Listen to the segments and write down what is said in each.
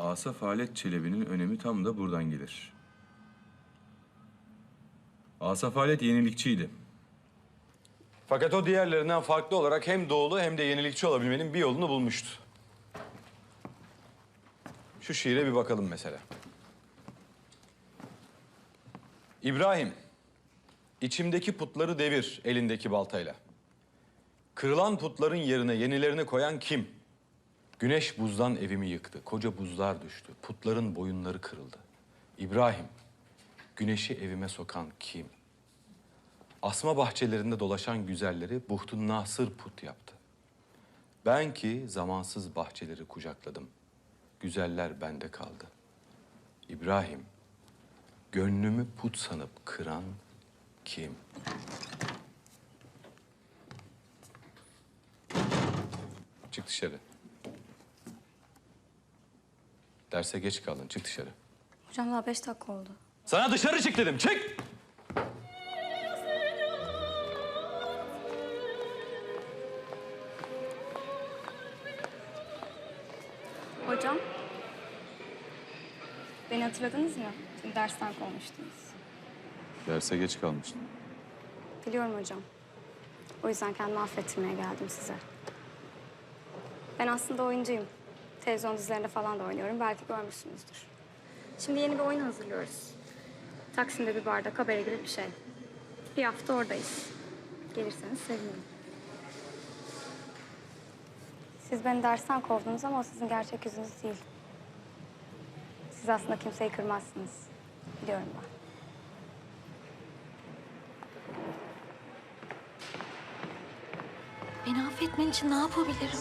Asaf Halet Çelebi'nin önemi tam da buradan gelir. Asaf Halet yenilikçiydi. Fakat o diğerlerinden farklı olarak hem doğulu hem de yenilikçi olabilmenin bir yolunu bulmuştu. Şu şiire bir bakalım mesela. İbrahim, içimdeki putları devir elindeki baltayla. Kırılan putların yerine yenilerini koyan kim? Güneş buzdan evimi yıktı, koca buzlar düştü, putların boyunları kırıldı. İbrahim, güneşi evime sokan kim? Asma bahçelerinde dolaşan güzelleri Buhtun Nasır put yaptı. Ben ki zamansız bahçeleri kucakladım. Güzeller bende kaldı. İbrahim, gönlümü put sanıp kıran kim? Çık dışarı. Derse geç kaldın. Çık dışarı. Hocam daha beş dakika oldu. Sana dışarı çık dedim. Çık! Hocam. Beni hatırladınız mı? Dün dersten kovmuştunuz. Derse geç kalmıştım. Biliyorum hocam. O yüzden kendimi affettirmeye geldim size. Ben aslında oyuncuyum. Televizyon dizilerinde falan da oynuyorum. Belki görmüşsünüzdür. Şimdi yeni bir oyun hazırlıyoruz. Taksim'de bir barda kabare gibi bir şey. Bir hafta oradayız. Gelirseniz sevinirim. Siz beni dersten kovdunuz ama o sizin gerçek yüzünüz değil. Siz aslında kimseyi kırmazsınız. Biliyorum ben. Beni affetmen için ne yapabilirim?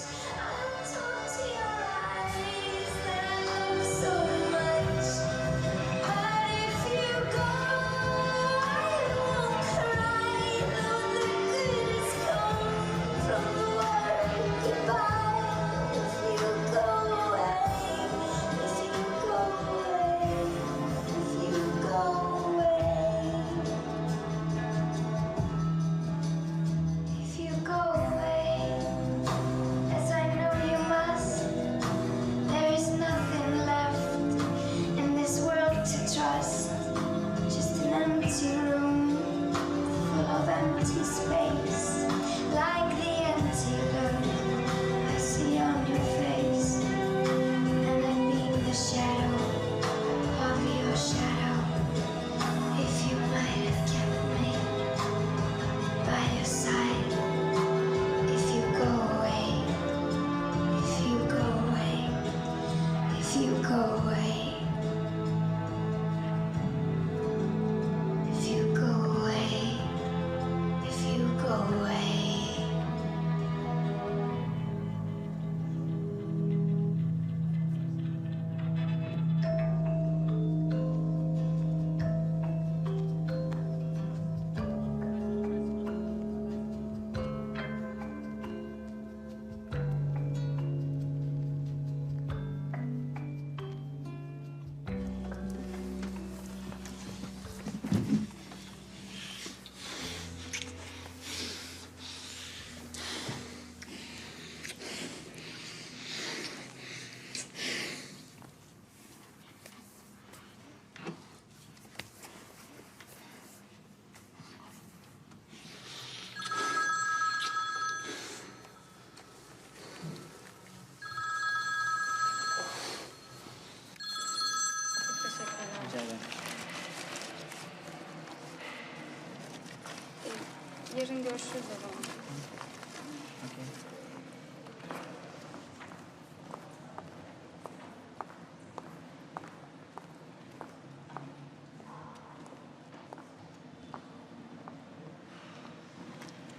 Yarın görüşürüz o zaman.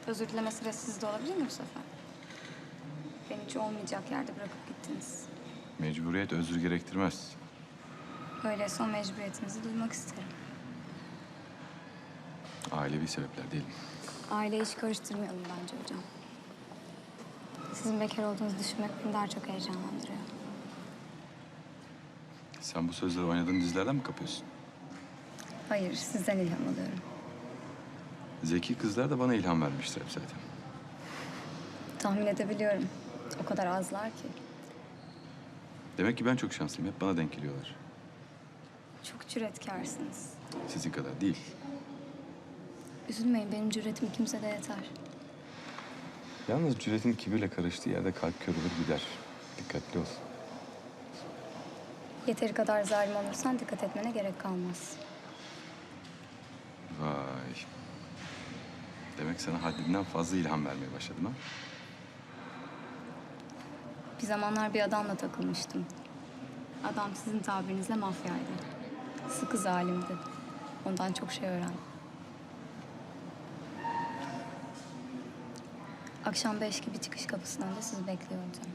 Özür dileme sırası sizde olabilir mi bu sefer? Beni hiç olmayacak yerde bırakıp gittiniz. Mecburiyet özür gerektirmez. Öyleyse o mecburiyetinizi duymak isterim. Ailevi sebepler değil mi? Aileyi hiç karıştırmayalım bence hocam. Sizin bekar olduğunuzu düşünmek beni daha çok heyecanlandırıyor. Sen bu sözleri oynadığın dizilerden mi kapıyorsun? Hayır, sizden ilham alıyorum. Zeki kızlar da bana ilham vermişler hep zaten. Tahmin edebiliyorum. O kadar azlar ki. Demek ki ben çok şanslıyım. Hep bana denk geliyorlar. Çok cüretkarsınız. Sizin kadar değil. Üzülmeyin benim cüretim kimsede yeter. Yalnız cüretin kibirle karıştığı yerde kalp kör olur gider. Dikkatli ol. Yeteri kadar zalim olursan dikkat etmene gerek kalmaz. Vay. Demek sana haddinden fazla ilham vermeye başladım ha? Bir zamanlar bir adamla takılmıştım. Adam sizin tabirinizle mafyaydı. Sıkı zalimdi. Ondan çok şey öğrendim. Akşam beş gibi çıkış kapısından da sizi bekliyor olacağım.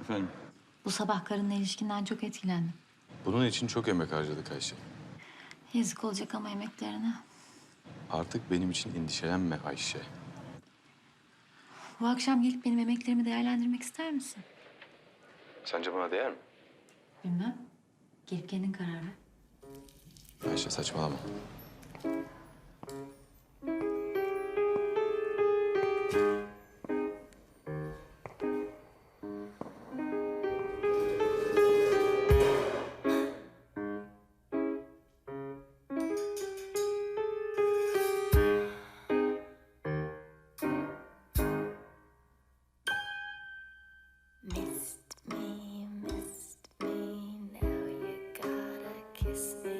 Efendim? Bu sabah karınla ilişkinden çok etkilendim. Bunun için çok emek harcadık Ayşe. Yazık olacak ama emeklerine. Artık benim için endişelenme Ayşe. Bu akşam gelip benim emeklerimi değerlendirmek ister misin? Sence bana değer mi? Bilmem. Gelip kendin karar ver. Ayşe saçmalama. this.